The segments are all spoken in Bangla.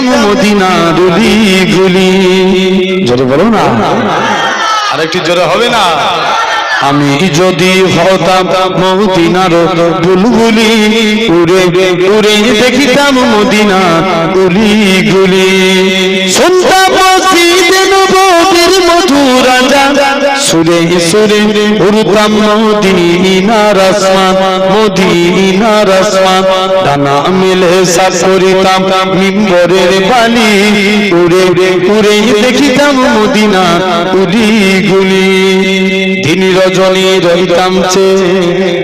দেখিতাম মদিনার গুলি জোরে বলো না। আরেকটু জোরে হবে না? আমি যদি হতাম মদিনার বুলবুলি উড়ে উড়ে দেখিতাম মদিনা গুলি গুলি শুনতাম মসজিদে নববীর মধুর আজান। সুরে সুরে উড়তাম মদিনার আসমান মদিনার আসমান ডানা মিলে সাত করিতাম মিম্বরের বালি। উড়ে উড়ে দেখিতাম মদিনা উলি গুলি দিন রজনী রহিতাম চে,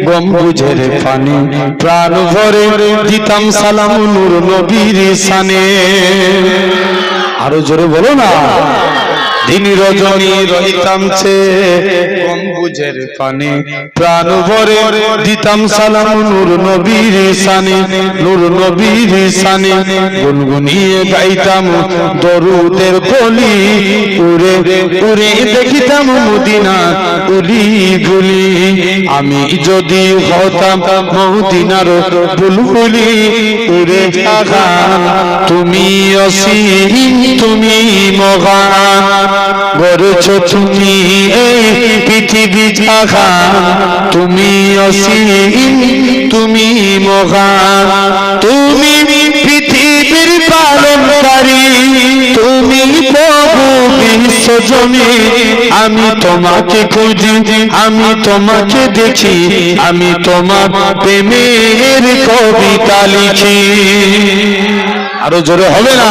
গম্বুজের পানি প্রাণ ভরে দিতাম সালাম নূর নবীর সানে আরও জোরে বলো না। দিন রজনী রহিতাম চে গম্বুজের পানি। প্রাণ ভরে দিতাম সালাম নূর সানে নূর নবীর গাইতাম দরুদের কলি উড়ে উড়ে দেখিতাম মদিনা উলি গুলি আমি যদি হতাম মদিনার বুলবুলি, উড়ে তুমি অসীম, তুমি মগান গড়েছ তুমি এই পৃথিবী জাগান তুমি অসীম, তুমি তুমি পৃথিবীর পালনকারী। তুমি আমি তোমাকে খুঁজি, আমি তোমাকে দেখি। আমি তোমার প্রেমের কবিতা লিখি। আরও জোরে হবে না?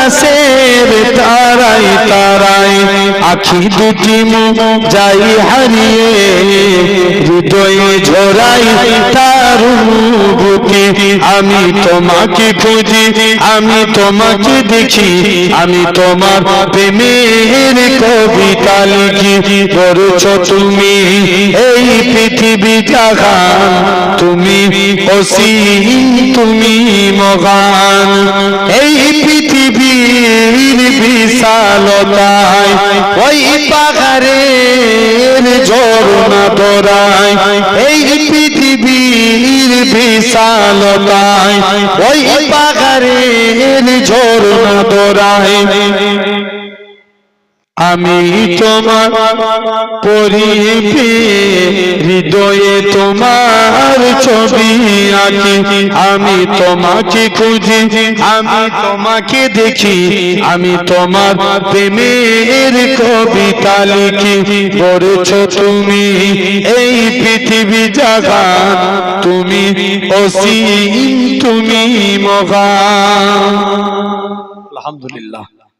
আকাশের তারাই তারাই আখি দুটি যাই হারিয়ে হৃদয়ে ঝরাই তার আমি তোমাকে খুঁজি, আমি তোমাকে দেখি, আমি তোমার প্রেমের কবিতা লিখি। করেছ তুমি এই পৃথিবী জাগান তুমি অসীম, তুমি মগান। এই বিশালতায় ওই পাহাড়ের ঝর্ণা তোরায় এই পৃথিবীর বিশালতায় ওই পাহাড়ের ঝর্ণা দরায় আমি তোমার পরিপে হৃদয়ে তোমার ছবি আঁকি। আমি তোমাকে খুঁজি, আমি তোমাকে দেখি। আমি তোমার প্রেমের কবিতা লিখি। করেছ তুমি এই পৃথিবী জাগা, তুমি অসীম, তুমি মগা। আলহামদুলিল্লাহ।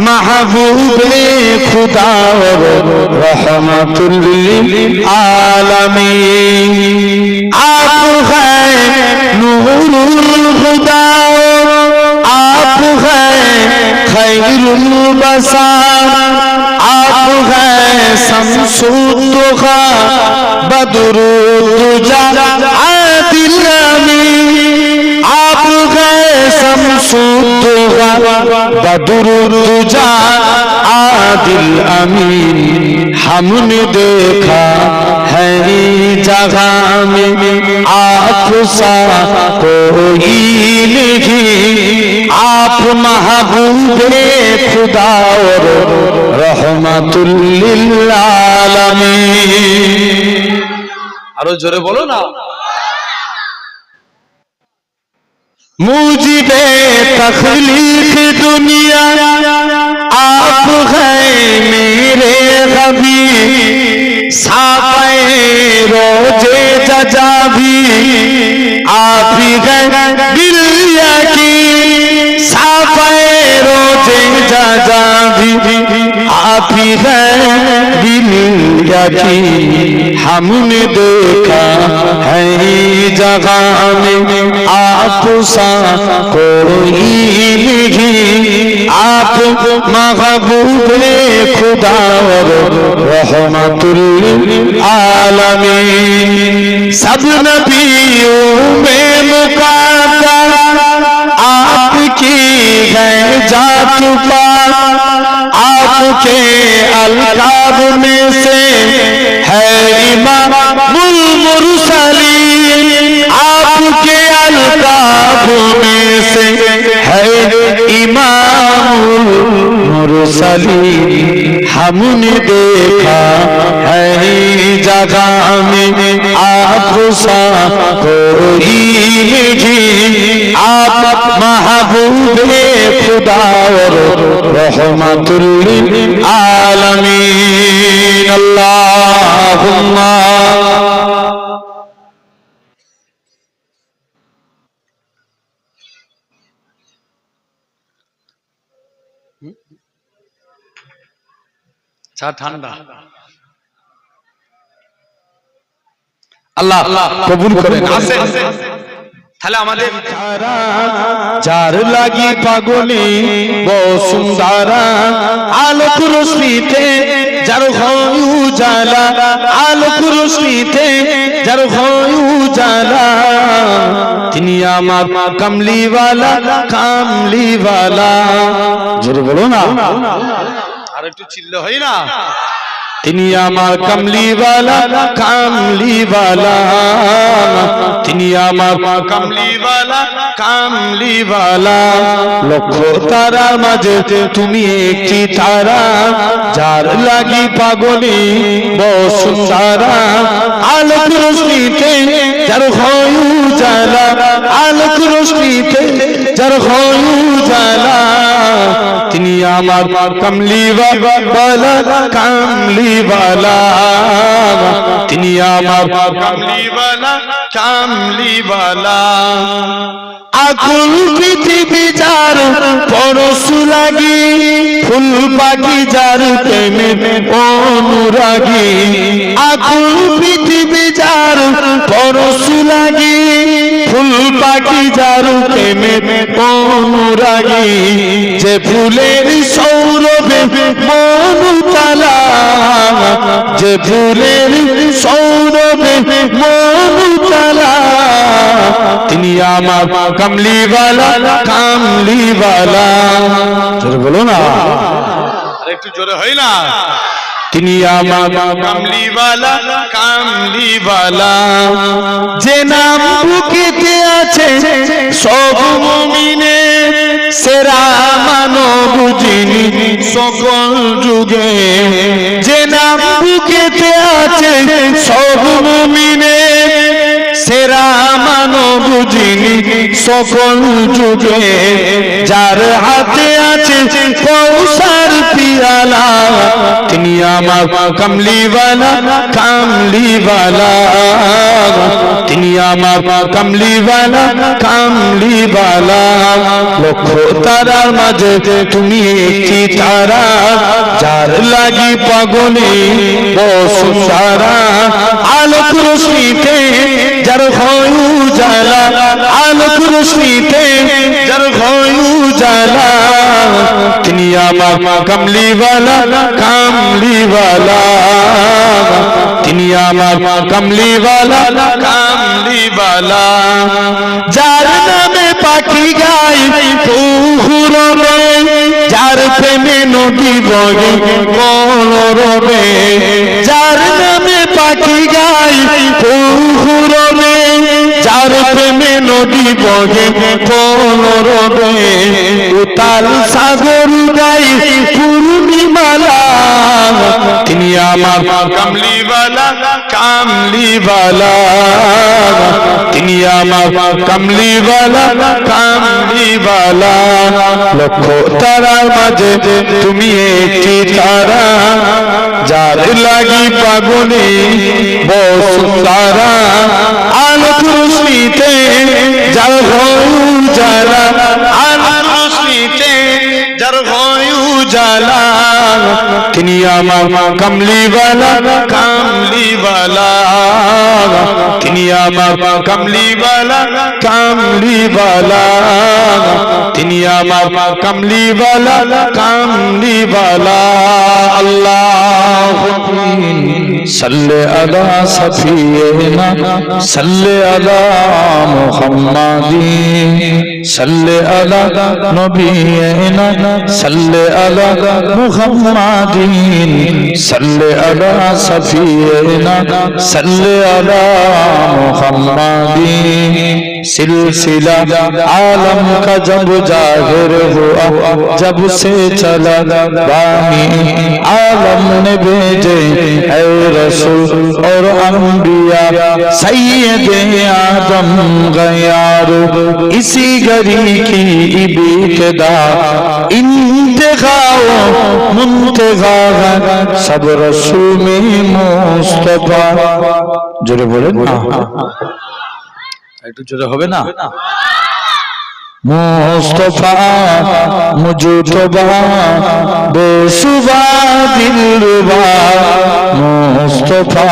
محبوب خدا رحمت للعالمین آپ ہیں نور خدا آپ ہیں خیر البصار آپ ہیں سمسود بدر جا शमसुद्दुखा बदरुद्दुजा आदिल अमीन हमने देखा है जगह में आप सा कोई नहीं आप महबूब खुदा और रहमतुल्लिल आलमीन আরো জোরে বলো না मुझे तखलीक दुनिया आप हैं मेरे कभी साफे रोजे जजा भी आप ही हैं बिल्लिया की साफे रोजे जजा भी आप ही हैं क्या की हमने देखा है जगह में आप सा कोई नहीं आप महबूब खुदा और रहमतुल आलमीन सब नबियों में मुकादर आपकी है जात पार आपके अलकाब में से है इमामुल मुरसलीन आपके अलकाब में से है इमामुल मुरसलीन हमने देखा है जगह में आप सा कोई नहीं आप महबूब खुदा और রহমাতুল্লিল আলামিন আল্লাহুম্মা। চা ঠান্ডা। আল্লাহ কবুল করেন। আছে তাহলে আমাদের যার লাগি পাগলি বসুন্ধারা আলোক রশ্মিতে যার হয় উজালা আলোক রশ্মিতে যার হয় উজালা। তিনি আমার কামলিওয়ালা কামলিওয়ালা। জোরে বলো না। আর একটু চিল্ল হই না? তিনি আমার কামলিওয়ালা কামলিওয়ালা তিনি আমার কামলিওয়ালা কামলিওয়ালা লক্ষ তারার মাঝে তুমি একটি তারা, যার লাগি পাগলি বসুন্ধারা আলোক রশ্মিতে যার হয় উজালা, আলোক রশ্মিতে যার হয় উজালা তিনি আমার কামলিওয়ালা কামলিওয়ালা। তিনি আমার কামলিওয়ালা কামলিওয়ালা। আকুল পৃথিবী যার পরশ লাগি, ফুল পাখি যার প্রেমে অনুরাগী। আকুল পৃথিবী যার পরশ লাগি, ফুল পাখি যার প্রেমে অনুরাগী। যে ফুলের সৌরভে মনুতালা যে ফুলের সৌরভে মনুতালা তিনি আমার কামলিওয়ালা কামলিওয়ালা। জোরে বলো না। একটু জোরে হই না। তিনি আমার কামলিওয়ালা কামলিওয়ালা। যে নাম বুকেতে আছে সব মুমিনে সেরা মানব যিনি সকল যুগে। যে নাম বুকেতে আছে, সব মুমিনে। সেরা মানব সকল যুগে, যার হাতে আছে কৌসার পিয়ালা, তিনি আমার কামলিওয়ালা কামলিওয়ালা। তিনি আমার কামলিওয়ালা কামলিওয়ালা। লক্ষ তারার মাঝে তুমি একটি তারা, যার লাগি পাগলি বসুন্ধারা আলোক রশ্মিতে যার হয় উজালা, আলোক রশ্মিতে যার হয় উজালা। তিনি আমার কামলিওয়ালা কামলিওয়ালা তিনি আমার কামলিওয়ালা কামলিওয়ালা যার নামে পাখি গাই পুহুরবে যার প্রেমে নদী বগে কলরবে যার নামে পাখি গাই পুহুরবে যার প্রেমে নদী বগে কলরবে উতাল সাগর গাই পূর্ণিমালা। তিনি আমার কামলিওয়ালা কামলিওয়ালা। তিনি আমার কামলিওয়ালা কামলিওয়ালা। লক্ষ তারার মাঝে তুমি একটি তারা। যার লাগি পাগনি বসুন্ধারা আলোক রশ্মিতে যার রশ্মিতে যার উজালা তিনি আমার কামলিওয়ালা কামলিওয়ালা তিনি আমার কামলিওয়ালা কামলিওয়ালা তিনি আমার কামলিওয়ালা কামলিওয়ালা আল্লাহ صلی علی صفینا صلی علی محمدی صلی علی نبینا صلی علی محمدی صلی علی صفینا صلی علی محمدی सिलसिला आलम का जब जाहिर हुआ जब से चला बानी आलम ने भेजे है रसूल और अम्बिया सैयद आदम गयारो इसी गरी की बीतदा इंतगाओ मुंतगा सब रसूल में मुस्तफा जुड़े बोले একটু জোরে হবে না। মোস্তফা মুজুতবা, বেসুবা, দিলরুবা। মোস্তফা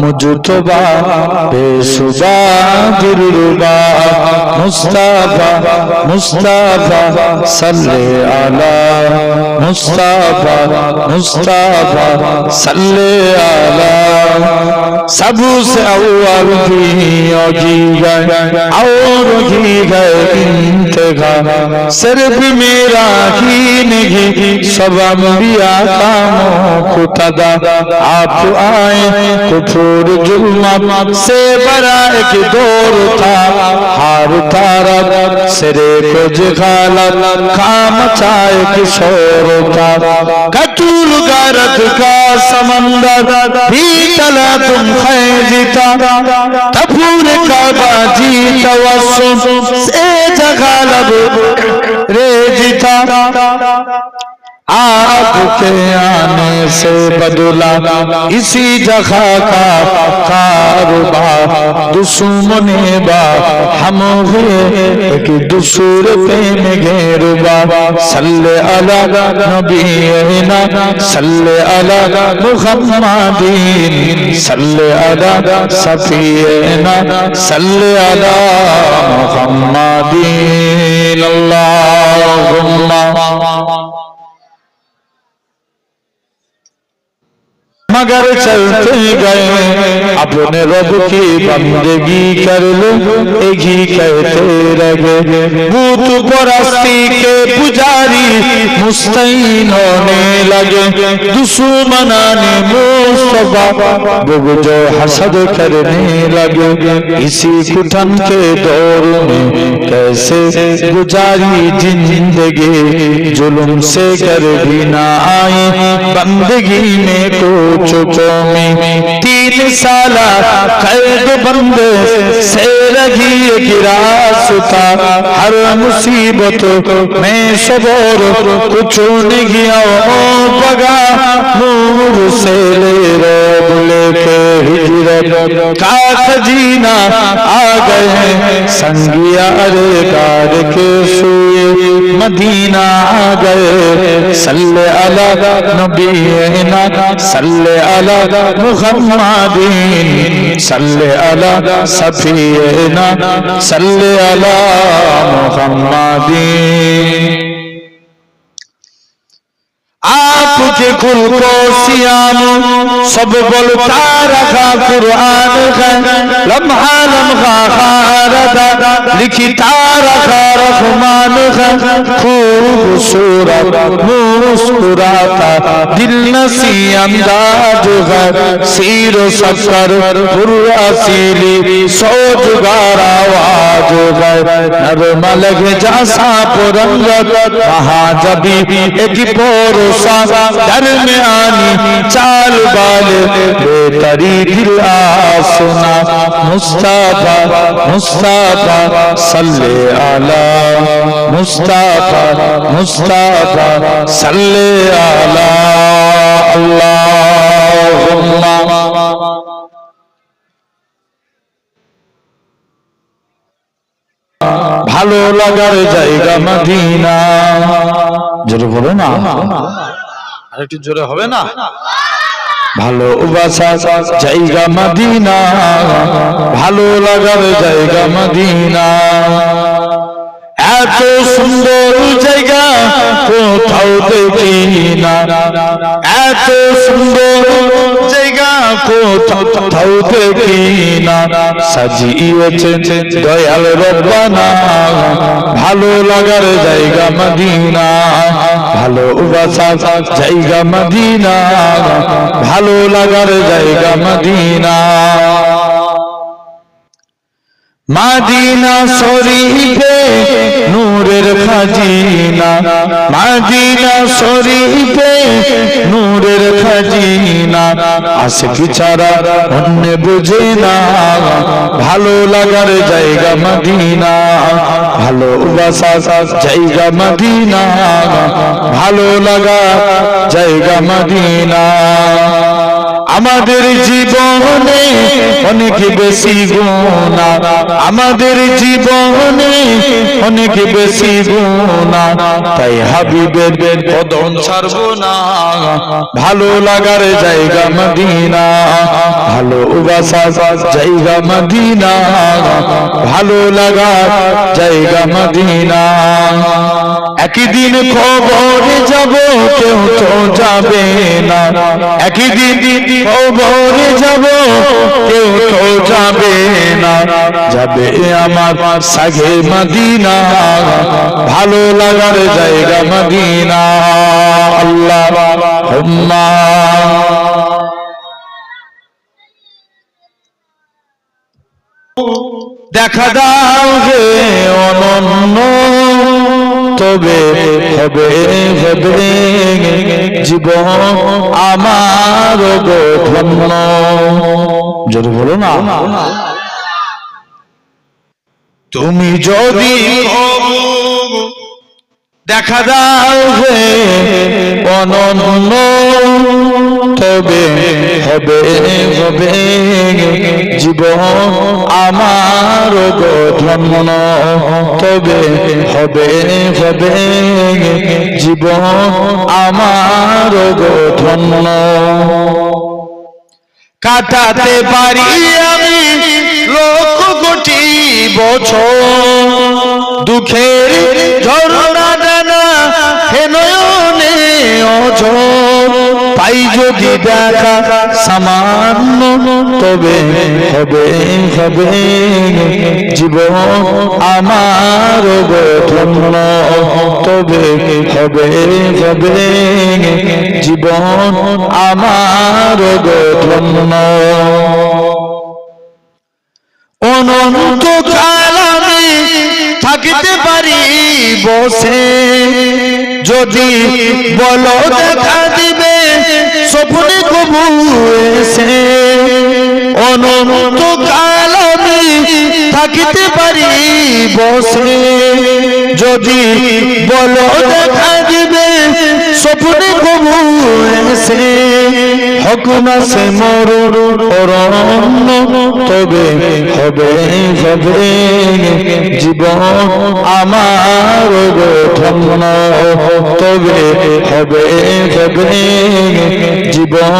মুজুতবা, বেসুবা, দিলরুবা। মুস্তাফা মুস্তাফা, সাল্লে আলা। মুস্তাফা মুস্তাফা, সাল্লে আলা। সবু সে আউয়াল ভি অজি গয়ে আউর ভি গয়ে इंतहा सिर्फ मेरा ही नहीं सब अम्बिया का मुक्तदा आप आए कुफर जुल्म से बड़ा एक दौर था हार तारा सिरे को जगालत काम चाहे किशोर था कतूल गारत का समंदर भी तला तुम खैजिता तफूर का बाजी तवस्सुम से غالب ریجتا آپ کے آنے سے بدلا اسی جگہ کا کاروبار، دشمن با، ہم ہوئے ایک دسور پین گیر با۔ صلی علی نبینا صلی علی محمدین صلی علی صفینا صلی علی محمدین اللہم मगर चलते गए अपने रब की बंदगी कर लो एक ही कहते रहे भूत परस्ती के पुजारी मुस्तैन होने लगे दुश्मनाने मुस्तफा जो हसद करने लगे इसी कुटन के दौर में कैसे गुजारी जिंदगी जुल्म से कर भी ना आए बंदगी में چکو میں تین سالہ قید بند سے لگی گرا ستا ہر مصیبت میں صبر کچھ نہیں گیا بگا نور سے لے رو لے کے काक जीना आ गए संगिया रे गाड़ के सुए मदीना आ गए सल्ले अला नबीना सल्ले अला मुहम्मदीन सल्ले अला सफीना सल्ले अला मुहम्मदीन آپ کے کل کو سیام سب بولتا رکھا قرآن ہے لمحہ لمحہ خاردہ لکھتا رکھا رحمان ہے خوبصورت مسکراتا دل نسی انداز ہے سیر و سکر پر اسیلی سو جگار آواز ہے نرم لگ جاسا پرنگت مہا جبی ایک پور में आनी चाल बाल बेतरी दिल आसना मुस्ताफा मुस्ताफा सल्ले आला मुस्ताफा मुस्ताफा सल्ले आला अल्लाहुम्मा ভালো লাগার জায়গা মদিনা। জোরে বলো না। আরেকটু জোরে হবে না? ভালোবাসা জায়গা মদিনা। ভালো লাগার জায়গা মদিনা। এত সুন্দর জায়গা কোথাও দেখি না। এত সুন্দর জায়গা কোথাও দেখি না। সাজিয়েছে দয়াল রব্বানা। ভালো লাগার জায়গা মদিনা। ভালোবাসা জায়গা মদিনা। ভালো লাগার জায়গা মদিনা। মাদিনা শরীফে নূরের খাজিনা মাদিনা শরীফে নূরের খাজিনা। আশিক ছাড়া অন্য বুঝে না, ভালো লাগার জায়গা মদিনা ভালোবাসা জায়গা মদিনা ভালো লাগা জায়গা মদিনা আমাদের জীবনে অনেক বেশি গুণা। আমাদের জীবনে অনেক বেশি গুণা। তাই হাবিবের কদম ছাড়বো না। ভালো লাগার জায়গা মদিনা। ভালোবাসা জায়গা মদিনা। ভালো লাগার জায়গা মদিনা। একদিন খবরে যাব, কেউ তো যাবে না। খবরে যাব, কেউ তো যাবে না। যাবে আমার সাগে মদিনা, ভালো লাগার জায়গা মদিনা। আল্লাহ, হুম্মা। দেখা দাও হে অনন্য। তবে হবে হবে জীবন আমার ধন্য যদি বলো না। তুমি যদি দেখা দাও অনন্য তবে হবে হবে জীবন আমার ধন্য তবে হবে হবে জীবন আমার ধন্য কাটাতে পারি আমি লক্ষ কোটি বছর। দুঃখের ঝরনা পাই যদি দেখা সামান্য, তবে হবে হবে। জীবন আমার গঠন তবে হবে হবে। জীবন আমার গঠন অনন্ত কাল আমি থাকিতে পারি বসে। যদি বলো দেখা বসে যদি বলো দেখা দিবে, স্বপ্নে কবু এসে। হকুনা সে মরুর অরণ্য তবে হবে হবে জীবন আমার গঠন তবে হবে হবে জীবন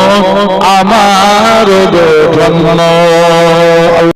আমার গঠন